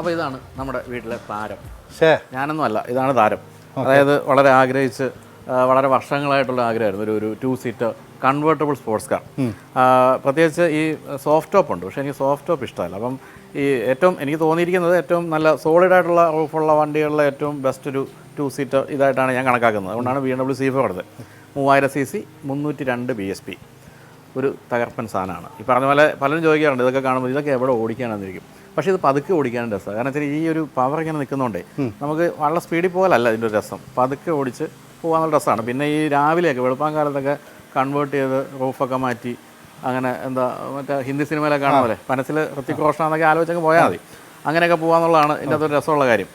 അപ്പോൾ ഇതാണ് നമ്മുടെ വീട്ടിലെ താരം. ഷേ ഞാനൊന്നും അല്ല ഇതാണ് താരം. അതായത് വളരെ ആഗ്രഹിച്ച് വളരെ വർഷങ്ങളായിട്ടുള്ള ആഗ്രഹമായിരുന്നു. ഒരു ഒരു two seater convertible sports car പ്രത്യേകിച്ച് ഈ സോഫ്റ്റ് ടോപ്പ് ഉണ്ട് പക്ഷേ എനിക്ക് സോഫ്റ്റ് ടോപ്പ് ഇഷ്ടമല്ല. അപ്പം ഈ ഏറ്റവും എനിക്ക് തോന്നിയിരിക്കുന്നത് ഏറ്റവും നല്ല സോളിഡ് ആയിട്ടുള്ള റൂഫുള്ള വണ്ടികളിലെ ഏറ്റവും ബെസ്റ്റ് ഒരു ടു സീറ്റർ ഇതായിട്ടാണ് ഞാൻ കണക്കാക്കുന്നത്. അതുകൊണ്ടാണ് B M W C four എടുത്തത്. മൂവായിരം സി സി മുന്നൂറ്റി രണ്ട് ബി എസ് പി ഒരു തകർപ്പൻ സാധനമാണ്. ഈ പറഞ്ഞ പോലെ പലരും ചോദിക്കാറുണ്ട് ഇതൊക്കെ കാണുമ്പോൾ ഇതൊക്കെ എവിടെ ഓടിക്കാനാന്നിരിക്കും പക്ഷേ ഇത് പതുക്കെ ഓടിക്കാനും രസമാണ് കാരണം വെച്ചാൽ ഈ ഒരു പവർ ഇങ്ങനെ നിൽക്കുന്നതുകൊണ്ടേ നമുക്ക് വളരെ സ്പീഡിൽ പോകലല്ല ഇതിന്റെ ഒരു രസം. പതുക്കെ ഓടിച്ച് പോകാനുള്ള രസമാണ്. പിന്നെ ഈ രാവിലെയൊക്കെ വെളുപ്പാൻ കാലത്തൊക്കെ കൺവേർട്ട് ചെയ്ത് റൂഫൊക്കെ മാറ്റി അങ്ങനെ എന്താ മറ്റേ ഹിന്ദി സിനിമയിലൊക്കെ കാണാൻ പോലെ മനസ്സിൽ ഋത്തിക് റോഷനാന്നൊക്കെ ആലോചിച്ചൊക്കെ പോയാൽ മതി. അങ്ങനെയൊക്കെ പോകാന്നുള്ളതാണ് ഇതിന്റെ അകത്തൊരു രസമുള്ള കാര്യം.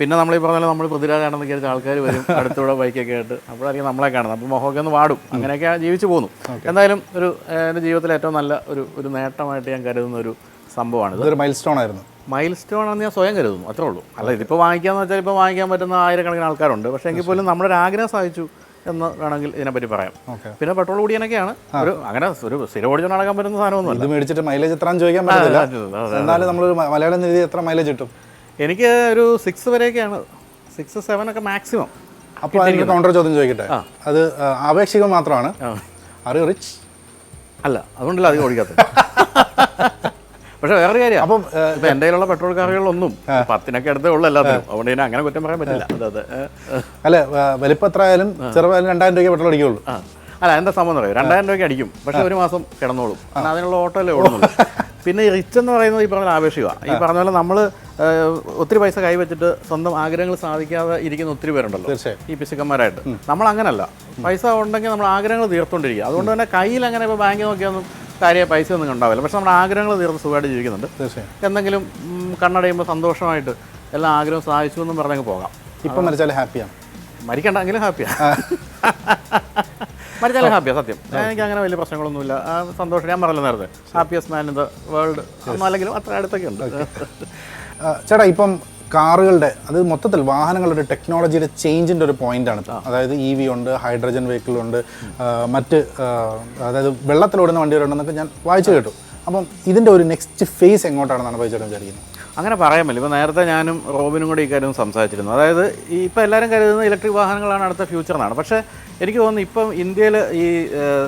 പിന്നെ നമ്മൾ ഈ പറഞ്ഞാൽ നമ്മൾ പൃഥ്വിരാജാണെന്ന് വിചാരിച്ച ആൾക്കാർ വരും അടുത്തൂടെ ബൈക്കൊക്കെ ആയിട്ട്. അപ്പോഴായിരിക്കും നമ്മളെ കാണുന്നത്. അപ്പോൾ മുഖമൊക്കെ ഒന്ന് വാടും. അങ്ങനെയൊക്കെ ജീവിച്ചു പോകുന്നു എന്തായാലും ഒരു എന്റെ ജീവിതത്തിലെ ഏറ്റവും നല്ല ഒരു ഒരു നേട്ടമായിട്ട് ഞാൻ കരുതുന്ന ഒരു സംഭവമാണ് ഇതൊരു മൈൽ സ്റ്റോൺ ആയിരുന്നു. മൈൽ സ്റ്റോൺ ആണെന്ന് ഞാൻ സ്വയം കരുതുന്നു. അത്രേ ഉള്ളൂ. അല്ല ഇതിപ്പോൾ വാങ്ങിക്കാന്ന് വെച്ചാൽ ഇപ്പോൾ വാങ്ങിക്കാൻ പറ്റുന്ന ആയിരക്കണക്കിന് ആൾക്കാരുണ്ട്. പക്ഷേ എങ്കിൽ പോലും നമ്മുടെ ഒരു ആഗ്രഹം സാധിച്ചു എന്ന് വേണമെങ്കിൽ ഇതിനെപ്പറ്റി പറയാം. പിന്നെ പെട്രോൾ കൂടിയാനൊക്കെയാണ് ഒരു അങ്ങനെ ഒരു സ്ഥിരം ഓടിച്ചു നടക്കാൻ പറ്റുന്ന സാധനമൊന്നും ഇത് മേടിച്ചിട്ട് മൈലേജ് എത്ര ചോദിക്കാൻ പറ്റില്ല എന്നാലും നമ്മളൊരു മലയാളം എത്ര മൈലേജ് കിട്ടും? എനിക്ക് ഒരു സിക്സ് വരെയൊക്കെയാണ്. സിക്സ് സെവൻ ഒക്കെ മാക്സിമം അപ്പോൾ അതിന് കൗണ്ടർ ചോദ്യം ചോദിക്കട്ടെ? അത് ആപേക്ഷികം മാത്രമാണ്. അറിയോ റിച്ച് അല്ല അതുകൊണ്ടല്ല അധികം ഓടിക്കാത്ത പക്ഷെ വേറെ കാര്യം. അപ്പം ഇപ്പം എന്റെ കയ്യിലുള്ള പെട്രോൾ കാറുകളൊന്നും പത്തിനൊക്കെ അടുത്തേ ഉള്ളൂ എല്ലാത്തിനും അതുകൊണ്ട് ഇതിനെ അങ്ങനെ കുറ്റം പറയാൻ പറ്റില്ല. അതെ. അല്ല വലിപ്പം എത്ര ആയാലും ചെറുതായാലും രണ്ടായിരം രൂപയ്ക്ക് പെട്രോൾ അടിക്കുള്ളൂ. ആ. അല്ല എന്താ സംഭവം എന്ന് പറയും രണ്ടായിരം രൂപയ്ക്ക് അടിക്കും. പക്ഷെ ഒരു മാസം കിടന്നോളും. അതിനുള്ള ഓട്ടോ അല്ലേ ഓടുന്നുള്ളൂ. പിന്നെ ഈ റിച്ച് എന്ന് പറയുന്നത് ഈ പറഞ്ഞ ആവേശികമാണ് ഈ പറഞ്ഞ പോലെ നമ്മൾ ഒത്തിരി പൈസ കൈവച്ചിട്ട് സ്വന്തം ആഗ്രഹങ്ങൾ സാധിക്കാതെ ഇരിക്കുന്ന ഒത്തിരി പേരുണ്ടല്ലോ. ഈ പിശുക്കന്മാരായിട്ട്. നമ്മൾ അങ്ങനല്ല പൈസ ഉണ്ടെങ്കിൽ നമ്മൾ ആഗ്രഹങ്ങൾ തീർത്തുകൊണ്ടിരിക്കുക അതുകൊണ്ട് തന്നെ കയ്യിൽ അങ്ങനെ ഇപ്പോൾ ബാങ്കിൽ നോക്കിയൊന്നും കാര്യം പൈസ ഒന്നും ഉണ്ടാവില്ല. പക്ഷെ നമ്മുടെ ആഗ്രഹങ്ങൾ തീർന്ന് സുഖമായിട്ട് ജീവിക്കുന്നുണ്ട്. എന്തെങ്കിലും കണ്ണടയുമ്പോൾ സന്തോഷമായിട്ട് എല്ലാ ആഗ്രഹവും സാധിച്ചു എന്നും പറഞ്ഞങ്ങ് പോകാം. ഇപ്പം മരിച്ചാൽ ഹാപ്പിയാണ് മരിക്കണ്ടെങ്കിലും ഹാപ്പിയാ മരിച്ചാലും ഹാപ്പിയാ സത്യം. എനിക്ക് അങ്ങനെ വലിയ പ്രശ്നങ്ങളൊന്നുമില്ല. ആ, സന്തോഷം. ഞാൻ പറഞ്ഞില്ല നേരത്തെ. Happiest man in the world അല്ലെങ്കിലും അത്ര അടുത്തൊക്കെ ഉണ്ട്. ചേട്ടാ ഇപ്പം കാറുകളുടെ അത് മൊത്തത്തിൽ വാഹനങ്ങളുടെ ടെക്നോളജിയുടെ ചേഞ്ചിന്റെ ഒരു പോയിന്റാണ് അതായത് ഇ വി ഉണ്ട് ഹൈഡ്രജൻ വെഹിക്കിൾ ഉണ്ട് ആ, മറ്റ് അതായത് വെള്ളത്തിലോടുന്ന വണ്ടികളുണ്ടെന്നൊക്കെ ഞാൻ വായിച്ചു കേട്ടു. അപ്പം ഇതിന്റെ ഒരു നെക്സ്റ്റ് ഫേസ് എങ്ങോട്ടാണെന്നാണ് വായിച്ചേട്ടൻ വിചാരിക്കുന്നത്? അങ്ങനെ പറയാൻ പറ്റില്ല. ഇപ്പോൾ നേരത്തെ ഞാനും റോബിനും കൂടി ഇക്കാര്യം സംസാരിച്ചിരുന്നു. അതായത് ഇപ്പോൾ എല്ലാവരും കരുതുന്നത് ഇലക്ട്രിക് വാഹനങ്ങളാണ് അടുത്ത ഫ്യൂച്ചർ എന്നാണ്. പക്ഷേ എനിക്ക് തോന്നുന്നു ഇപ്പം ഇന്ത്യയിൽ ഈ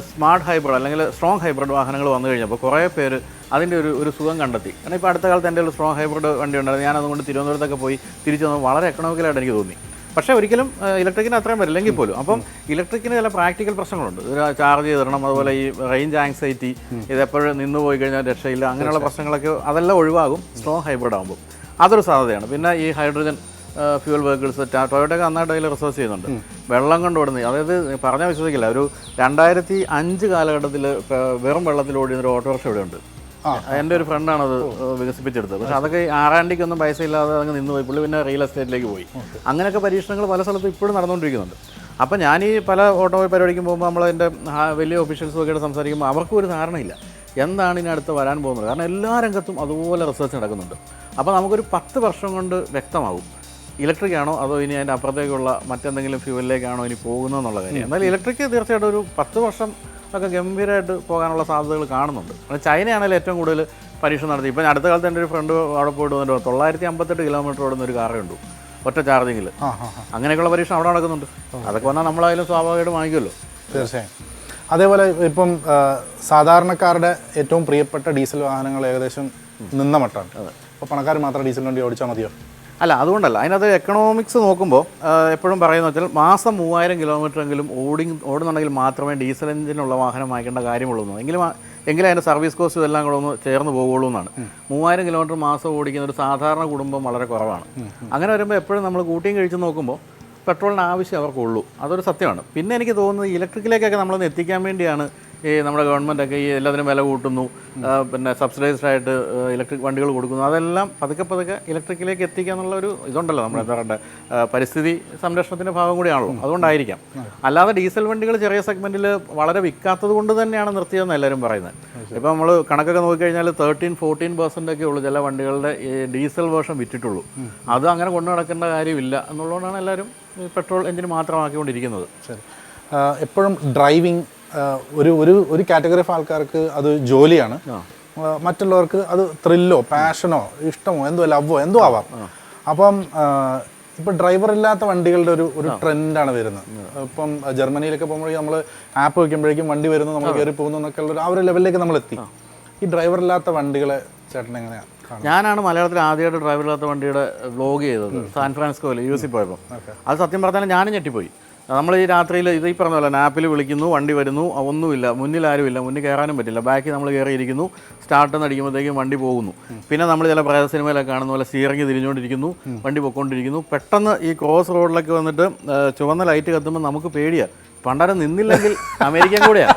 സ്മാർട്ട് ഹൈബ്രിഡ് അല്ലെങ്കിൽ സ്ട്രോങ് ഹൈബ്രിഡ് വാഹനങ്ങൾ വന്നു കഴിഞ്ഞപ്പോൾ കുറേ പേര് അതിന്റെ ഒരു ഒരു സുഖം കണ്ടെത്തി. കാരണം ഇപ്പോൾ അടുത്ത കാലത്ത് എന്റെ ഒരു സ്ട്രോങ് ഹൈബ്രിഡ് വണ്ടി ഉണ്ടായിരുന്നു. ഞാനതുകൊണ്ട് തിരുവനന്തപുരത്തൊക്കെ പോയി തിരിച്ചു വന്നത് വളരെ എക്കണോമിക്കലായിട്ട് എനിക്ക് തോന്നി. പക്ഷേ ഒരിക്കലും ഇലക്ട്രിക്കിന് അത്രയും വരില്ലെങ്കിൽ പോലും. അപ്പം ഇലക്ട്രിക്കിന് ചില പ്രാക്ടിക്കൽ പ്രശ്നങ്ങളുണ്ട്. ചാർജ് ചാർജ് ചെയ്തിടണം അതുപോലെ ഈ റേഞ്ച് ആങ്സൈറ്റി ഇതെപ്പോഴും നിന്ന് പോയി കഴിഞ്ഞാൽ രക്ഷയില്ല അങ്ങനെയുള്ള പ്രശ്നങ്ങളൊക്കെ അതെല്ലാം ഒഴിവാകും സ്ട്രോങ് ഹൈബ്രിഡ് ആകുമ്പോൾ. അതൊരു സാധ്യതയാണ്. പിന്നെ ഈ ഹൈഡ്രജൻ ഫ്യൂൽ വെഹിക്കിൾസ് ടൊയോട്ടൊക്കെ നന്നായിട്ട് അതിൽ റിസർച്ച് ചെയ്യുന്നുണ്ട്. വെള്ളം കൊണ്ട് ഓടുന്നത് അതായത് പറഞ്ഞാൽ വിശ്വസിക്കില്ല. ഒരു രണ്ടായിരത്തി അഞ്ച് കാലഘട്ടത്തിൽ വെറും വെള്ളത്തിൽ ഓടിയ ഒരു ഓട്ടോറിക്ഷ ഇവിടെ ഉണ്ട് ആ. എന്റെ ഒരു ഫ്രണ്ടാണ് അത് വികസിപ്പിച്ചെടുത്തത്. പക്ഷെ അതൊക്കെ ആറാണ്ടിക്ക് ഒന്നും പൈസ ഇല്ലാതെ അങ്ങ് നിന്ന് പോയി. പുള്ളി പിന്നെ റിയൽ എസ്റ്റേറ്റിലേക്ക് പോയി. അങ്ങനെയൊക്കെ പരീക്ഷണങ്ങൾ പല സ്ഥലത്തും ഇപ്പോഴും നടന്നുകൊണ്ടിരിക്കുന്നുണ്ട്. അപ്പം ഞാൻ ഈ പല ഓട്ടോമൊബൈൽ പരിപാടിക്കും പോകുമ്പോൾ നമ്മൾ എന്റെ വലിയ ഒഫീഷ്യൽസും ഒക്കെ സംസാരിക്കുമ്പോൾ അവർക്കും ഒരു ധാരണയില്ല. എന്താണ് ഇനി അടുത്ത് വരാൻ പോകുന്നത്? കാരണം എല്ലാ രംഗത്തും അതുപോലെ റിസർച്ച് നടക്കുന്നുണ്ട്. അപ്പോൾ നമുക്കൊരു പത്ത് വർഷം കൊണ്ട് വ്യക്തമാകും ഇലക്ട്രിക് ആണോ അതോ ഇനി അതിന്റെ അപ്പുറത്തേക്കുള്ള മറ്റെന്തെങ്കിലും ഫ്യൂവലിലേക്കാണോ ഇനി പോകുന്നതെന്നുള്ള കാര്യം. എന്നാൽ ഇലക്ട്രിക് തീർച്ചയായിട്ടും ഒരു പത്ത് വർഷം ഒക്കെ ഗംഭീരമായിട്ട് പോകാനുള്ള സാധ്യതകൾ കാണുന്നുണ്ട്. ചൈനയാണെങ്കിൽ ഏറ്റവും കൂടുതൽ പരീക്ഷ നടത്തി. ഇപ്പം അടുത്ത കാലത്ത് എന്റെ ഒരു ഫ്രണ്ട് അവിടെ പോയിട്ട് വന്നിട്ട് തൊള്ളായിരത്തി അമ്പത്തെട്ട് കിലോമീറ്റർ ഓടുന്ന ഒരു കാറേ ഉണ്ട് ഒറ്റ ചാർജിങ്ങിൽ അങ്ങനെയൊക്കെയുള്ള പരീക്ഷ അവിടെ നടക്കുന്നുണ്ട്. അതൊക്കെ വന്നാൽ നമ്മളായാലും സ്വാഭാവികമായിട്ട് വാങ്ങിക്കുമല്ലോ. തീർച്ചയായും. അതേപോലെ ഇപ്പം സാധാരണക്കാരുടെ ഏറ്റവും പ്രിയപ്പെട്ട ഡീസൽ വാഹനങ്ങൾ ഏകദേശം നിന്ന മട്ടാണ്. അപ്പോൾ പണക്കാർ മാത്രം ഡീസൽ വണ്ടി ഓടിച്ചാൽ മതിയോ? അല്ല അതുകൊണ്ടല്ല. അതിനകത്ത് എക്കണോമിക്സ് നോക്കുമ്പോൾ എപ്പോഴും പറയുന്ന വെച്ചാൽ മാസം മൂവായിരം കിലോമീറ്റർ എങ്കിലും ഓടി ഓടുന്നുണ്ടെങ്കിൽ മാത്രമേ ഡീസൽ എഞ്ചിനുള്ള വാഹനം വാങ്ങിക്കേണ്ട കാര്യമുള്ളൂ. എങ്കിലും എങ്കിലും അതിന്റെ സർവീസ് കോസ്റ്റ് ഇതെല്ലാം കൂടെ ഒന്ന് ചേർന്ന് പോകുള്ളൂ എന്നാണ്. മൂവായിരം കിലോമീറ്റർ മാസം ഓടിക്കുന്ന ഒരു സാധാരണ കുടുംബം വളരെ കുറവാണ്. അങ്ങനെ വരുമ്പോൾ എപ്പോഴും നമ്മൾ കൂട്ടിയും കഴിച്ച് നോക്കുമ്പോൾ പെട്രോളിന് ആവശ്യം അവർക്കുള്ളൂ. അതൊരു സത്യമാണ്. പിന്നെ എനിക്ക് തോന്നുന്നത് ഇലക്ട്രിക്കിലേക്കൊക്കെ നമ്മളൊന്ന് എത്തിക്കാൻ വേണ്ടിയാണ് ഈ നമ്മുടെ ഗവൺമെന്റൊക്കെ ഈ എല്ലാത്തിനും വില കൂട്ടുന്നു. പിന്നെ സബ്സിഡൈസ്ഡ് ആയിട്ട് ഇലക്ട്രിക് വണ്ടികൾ കൊടുക്കുന്നു. അതെല്ലാം പതുക്കെ പതുക്കെ ഇലക്ട്രിക്കിലേക്ക് എത്തിക്കുക എന്നുള്ള ഒരു ഇതുണ്ടല്ലോ നമ്മുടെ എന്താ പറയുക പരിസ്ഥിതി സംരക്ഷണത്തിന്റെ ഭാഗം കൂടിയാണല്ലോ. അതുകൊണ്ടായിരിക്കാം. അല്ലാതെ ഡീസൽ വണ്ടികൾ ചെറിയ സെഗ്മെന്റിൽ വളരെ വിൽക്കാത്തത് കൊണ്ട് തന്നെയാണ് നിർത്തിയതെന്ന് എല്ലാവരും പറയുന്നത്. ഇപ്പോൾ നമ്മൾ കണക്കൊക്കെ നോക്കിക്കഴിഞ്ഞാൽ തേർട്ടീൻ ഫോർട്ടീൻ പെർസെന്റ് ഒക്കെ ഉള്ളൂ ചില വണ്ടികളുടെ ഈ ഡീസൽ വേർഷൻ വിറ്റിട്ടുള്ളൂ. അത് അങ്ങനെ കൊണ്ടു നടക്കേണ്ട കാര്യമില്ല എന്നുള്ളതുകൊണ്ടാണ് എല്ലാവരും പെട്രോൾ എഞ്ചിന് മാത്രമാക്കിക്കൊണ്ടിരിക്കുന്നത്. എപ്പോഴും ഡ്രൈവിംഗ് ഒരു ഒരു ഒരു കാറ്റഗറി ഓഫ് ആൾക്കാർക്ക് അത് ജോലിയാണ്. മറ്റുള്ളവർക്ക് അത് ത്രില്ലോ പാഷനോ ഇഷ്ടമോ എന്തോ ലവോ എന്തോ ആവാം. അപ്പം ഇപ്പൊ ഡ്രൈവർ ഇല്ലാത്ത വണ്ടികളുടെ ഒരു ഒരു ട്രെൻഡാണ് വരുന്നത്. ഇപ്പം ജർമ്മനിയിലൊക്കെ പോകുമ്പോഴേക്കും നമ്മൾ ആപ്പ് വയ്ക്കുമ്പോഴേക്കും വണ്ടി വരുന്നു നമ്മൾ കയറി പോകുന്നു എന്നൊക്കെ ഉള്ള ആ ഒരു ലെവലിലേക്ക് നമ്മൾ എത്തി. ഈ ഡ്രൈവർ ഇല്ലാത്ത വണ്ടികളെ ചേട്ടൻ എങ്ങനെയാണ് ഞാനാണ് മലയാളത്തിൽ ആദ്യമായിട്ട് ഡ്രൈവർ ഇല്ലാത്ത വണ്ടിയുടെ വ്ലോഗ് ചെയ്തത് സാൻ ഫ്രാൻസിസ്കോയിൽ യു സി പോയപ്പോൾ അത് സത്യം പറഞ്ഞാൽ ഞാനും ഞെട്ടിപ്പോയി. നമ്മൾ ഈ രാത്രിയിൽ ഇത് ഈ പറഞ്ഞ പോലെ ആപ്പിൽ വിളിക്കുന്നു വണ്ടി വരുന്നു ഒന്നുമില്ല മുന്നിൽ ആരുമില്ല മുന്നിൽ കയറാനും പറ്റില്ല. ബാക്കി നമ്മൾ കയറിയിരിക്കുന്നു സ്റ്റാർട്ട് എന്ന് അടിക്കുമ്പോഴത്തേക്കും വണ്ടി പോകുന്നു. പിന്നെ നമ്മൾ ചില പ്രേത സിനിമയിലൊക്കെ കാണുന്ന പോലെ സീറങ്ങി തിരിഞ്ഞുകൊണ്ടിരിക്കുന്നു വണ്ടി പൊക്കോണ്ടിരിക്കുന്നു. പെട്ടെന്ന് ഈ ക്രോസ് റോഡിലൊക്കെ വന്നിട്ട് ചുവന്ന ലൈറ്റ് കത്തുമ്പോൾ നമുക്ക് പേടിയാണ് പണ്ടാരം നിന്നില്ലെങ്കിൽ അമേരിക്കൻ കൂടെയാ.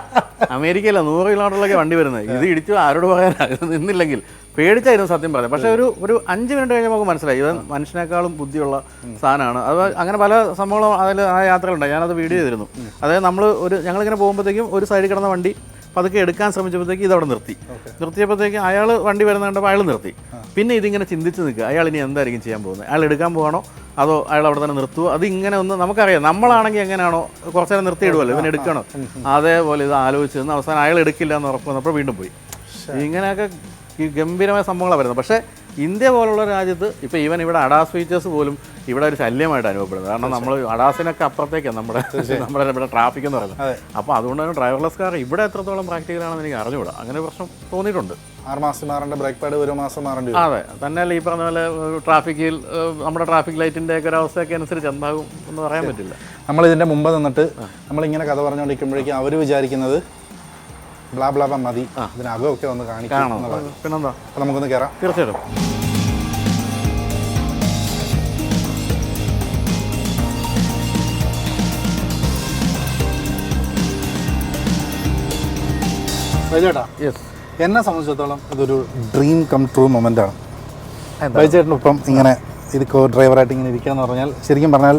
അമേരിക്കയിലെ നൂറ് കിലോമീറ്ററിലൊക്കെ വണ്ടി വരുന്നത്. ഇത് ഇടിച്ചു ആരോട് പറയാനാ? ഇത് നിന്നില്ലെങ്കിൽ. പേടിച്ചായിരുന്നു സത്യം പറഞ്ഞത്. പക്ഷെ ഒരു ഒരു അഞ്ച് മിനിറ്റ് കഴിഞ്ഞ് നമുക്ക് മനസ്സിലായി. ഇത് മനുഷ്യനേക്കാളും ബുദ്ധിയുള്ള സാധനമാണ്. അത് അങ്ങനെ പല സംഭവങ്ങളും അതിൽ ആ യാത്രകളുണ്ട്. ഞാനത് വീഡിയോ ചെയ്തിരുന്നു. അതായത് നമ്മൾ ഒരു ഞങ്ങളിങ്ങനെ പോകുമ്പോഴത്തേക്കും ഒരു സൈഡിൽ കിടന്ന വണ്ടി പതുക്കെ എടുക്കാൻ ശ്രമിച്ചപ്പോഴത്തേക്ക് ഇതവിടെ നിർത്തി. നിർത്തിയപ്പോഴത്തേക്ക് അയാൾ വണ്ടി വരുന്ന കണ്ടപ്പോൾ അയാൾ നിർത്തി. പിന്നെ ഇതിങ്ങനെ ചിന്തിച്ച് നിൽക്കുക. അയാൾ ഇനി എന്തായിരിക്കും ചെയ്യാൻ പോകുന്നത്? അയാൾ എടുക്കാൻ പോകണോ അതോ അയാൾ അവിടെ തന്നെ നിർത്തുമോ അത് ഇങ്ങനെ ഒന്ന് നമുക്കറിയാം. നമ്മളാണെങ്കിൽ എങ്ങനെയാണോ കുറച്ച് നേരം നിർത്തിയിടുമല്ലോ ഇവൻ എടുക്കണോ? അതേപോലെ ഇത് ആലോചിച്ച് നിന്ന് അവസാനം അയാൾ എടുക്കില്ല എന്ന് ഉറപ്പ് വന്നപ്പോൾ വീണ്ടും പോയി. ഇങ്ങനെയൊക്കെ ഗംഭീരമായ സംഭവങ്ങളാണ് വരുന്നത്. പക്ഷേ ഇന്ത്യ പോലുള്ള രാജ്യത്ത് ഇപ്പോൾ ഈവൻ ഇവിടെ അഡാസ് ഫീച്ചേഴ്സ് പോലും ഇവിടെ ഒരു ശല്യമായിട്ട് അനുഭവപ്പെടുന്നത്. കാരണം നമ്മൾ അഡാസിനൊക്കെ അപ്പുറത്തേക്കാണ് നമ്മുടെ നമ്മുടെ ഇവിടെ ട്രാഫിക് എന്ന് പറയുന്നത്. അപ്പോൾ അതുകൊണ്ട് തന്നെ ഡ്രൈവർലെസ് കാർ ഇവിടെ എത്രത്തോളം പ്രാക്ടിക്കലാണെന്ന് എനിക്ക് അറിഞ്ഞുകൂടാ. അങ്ങനെ പ്രശ്നം തോന്നിയിട്ടുണ്ട്. ആറ് മാസം മാറേണ്ട ബ്രേക്ക് പാഡ് ഒരു മാസം മാറേണ്ടി അതെ. തന്നെയല്ല ഈ പറഞ്ഞ പോലെ ട്രാഫിക്കിൽ നമ്മുടെ ട്രാഫിക് ലൈറ്റിന്റെ ഒക്കെ ഒരു അവസ്ഥയൊക്കെ അനുസരിച്ച് എന്താകും എന്ന് പറയാൻ പറ്റില്ല. നമ്മൾ ഇതിന്റെ മുമ്പ് നിന്നിട്ട് നമ്മളിങ്ങനെ കഥ പറഞ്ഞുകൊണ്ടിരിക്കുമ്പോഴേക്കും അവർ വിചാരിക്കുന്നത് ബ്ലാ ബ്ലാ ബ്ലാ മതി. ഇതിനകമൊക്കെ ഒന്ന് കാണിക്കണം. പിന്നെന്താ? നമുക്കൊന്ന് കയറാം തീർച്ചയായിട്ടും. യെസ് എന്നെ സംബന്ധിച്ചിടത്തോളം ഇതൊരു ഡ്രീം കം ട്രൂ മൊമെന്റ് ആണ്. എന്താ? വൈചേട്ടനൊപ്പം ഇങ്ങനെ ഇത് കോ ഡ്രൈവറായിട്ട് ഇങ്ങനെ ഇരിക്കുക എന്ന് പറഞ്ഞാൽ ശരിക്കും പറഞ്ഞാൽ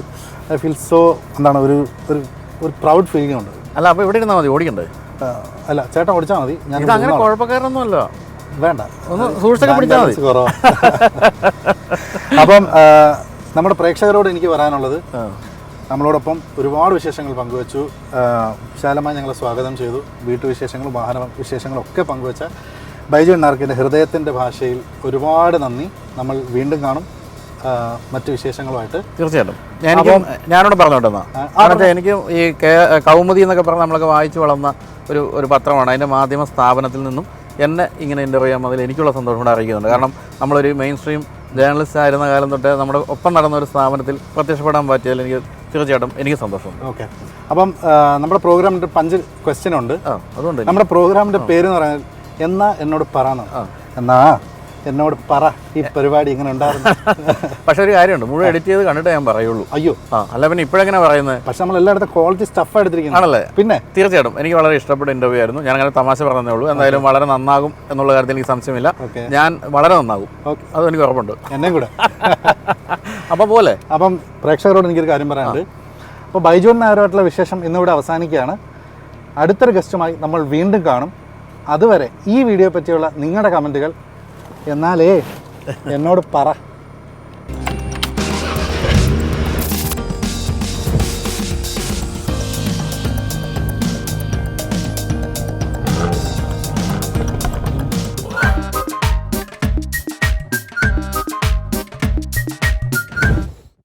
ഐ ഫീൽ സോ എന്താണ് ഒരു ഒരു ഒരു പ്രൗഡ് ഫീലിംഗ് ഉണ്ട്. അല്ല അപ്പോൾ ഇവിടെ ഇരുന്നാൽ മതി ഓടിക്കണ്ടേ? അല്ല ചേട്ടൻ ഓടിച്ചാൽ മതി. ഞാൻ ഇത് അങ്ങനെ കുഴപ്പക്കാരനൊന്നും അല്ല വേണ്ട. ഒന്ന് സൂക്ഷിച്ചൊക്കെ പിടിച്ചാൽ മതി. ബാലൻസ് അപ്പം നമ്മുടെ പ്രേക്ഷകരോട് എനിക്ക് പറയാനുള്ളത്. നമ്മളോടൊപ്പം ഒരുപാട് വിശേഷങ്ങൾ പങ്കുവച്ചു. വിശാലമായി ഞങ്ങളെ സ്വാഗതം ചെയ്തു. വീട്ടുവിശേഷങ്ങളും വാഹന വിശേഷങ്ങളും ഒക്കെ പങ്കുവച്ച ബൈജു എണ്ണാർക്കിന്റെ ഹൃദയത്തിന്റെ ഭാഷയിൽ ഒരുപാട് നന്ദി. നമ്മൾ വീണ്ടും കാണും. മറ്റു വിശേഷങ്ങളുമായിട്ട്. തീർച്ചയായിട്ടും. ഞാനിപ്പം ഞാനോട് പറഞ്ഞോട്ടെന്നാ കാരണം വെച്ചാൽ എനിക്ക് ഈ കൗമുദി എന്നൊക്കെ പറഞ്ഞ് നമ്മളൊക്കെ വായിച്ചു വളർന്ന ഒരു ഒരു പത്രമാണ്. അതിന്റെ മാധ്യമ സ്ഥാപനത്തിൽ നിന്നും എന്നെ ഇങ്ങനെ ഇന്റർവ്യൂ ചെയ്യാൻ അതിൽ എനിക്കുള്ള സന്തോഷം കൂടെ അറിയിക്കുന്നുണ്ട്. കാരണം നമ്മളൊരു മെയിൻ സ്ട്രീം ജേർണലിസ്റ്റ് ആയിരുന്ന കാലം തൊട്ട് നമ്മുടെ ഒപ്പം നടന്ന ഒരു സ്ഥാപനത്തിൽ പ്രത്യക്ഷപ്പെടാൻ പറ്റിയതിൽ എനിക്ക് തീർച്ചയായിട്ടും എനിക്ക് സന്തോഷമുണ്ട്. ഓക്കെ. അപ്പം നമ്മുടെ പ്രോഗ്രാമിന്റെ പഞ്ച് ക്വസ്റ്റ്യൻ ഉണ്ട്. അതുകൊണ്ട് നമ്മുടെ പ്രോഗ്രാമിന്റെ പേര് എന്ന് പറഞ്ഞാൽ എന്നാ എന്നോട് പറയണം? എന്നാ? എന്നോട് പറ ഈ പരിപാടി ഇങ്ങനെ ഉണ്ടായിരുന്നു. പക്ഷെ ഒരു കാര്യമുണ്ട് മുഴുവൻ എഡിറ്റ് ചെയ്ത് കണ്ടിട്ട് ഞാൻ പറയുള്ളൂ. അയ്യോ. ആ അല്ല പിന്നെ ഇപ്പോഴെങ്ങനെ പറയുന്നത്? പക്ഷെ നമ്മൾ എല്ലായിടത്തും ക്വാളിറ്റി സ്റ്റഫ് എടുത്തിരിക്കുന്നത്. ആണല്ലേ? പിന്നെ? തീർച്ചയായിട്ടും. എനിക്ക് വളരെ ഇഷ്ടപ്പെട്ട ഇന്റർവ്യൂ ആയിരുന്നു. ഞാൻ അങ്ങനെ തമാശ പറഞ്ഞതേ ഉള്ളൂ. എന്തായാലും വളരെ നന്നാകും എന്നുള്ള കാര്യത്തിൽ എനിക്ക് സംശയമില്ല. ഞാൻ വളരെ നന്നാകും. അത് എനിക്ക് ഉറപ്പുണ്ട്. എന്നെ കൂടെ. അപ്പൊ പോലെ. അപ്പം പ്രേക്ഷകരോട് എനിക്കൊരു കാര്യം പറയാനുണ്ട്. അപ്പോൾ ബൈജോൺ നായരുമായിട്ടുള്ള വിശേഷം ഇന്നിവിടെ അവസാനിക്കുകയാണ്. അടുത്തൊരു ഗസ്റ്റുമായി നമ്മൾ വീണ്ടും കാണും. അതുവരെ ഈ വീഡിയോ പറ്റിയുള്ള നിങ്ങളുടെ കമന്റുകൾ എന്നാലേ എന്നോട് പറ.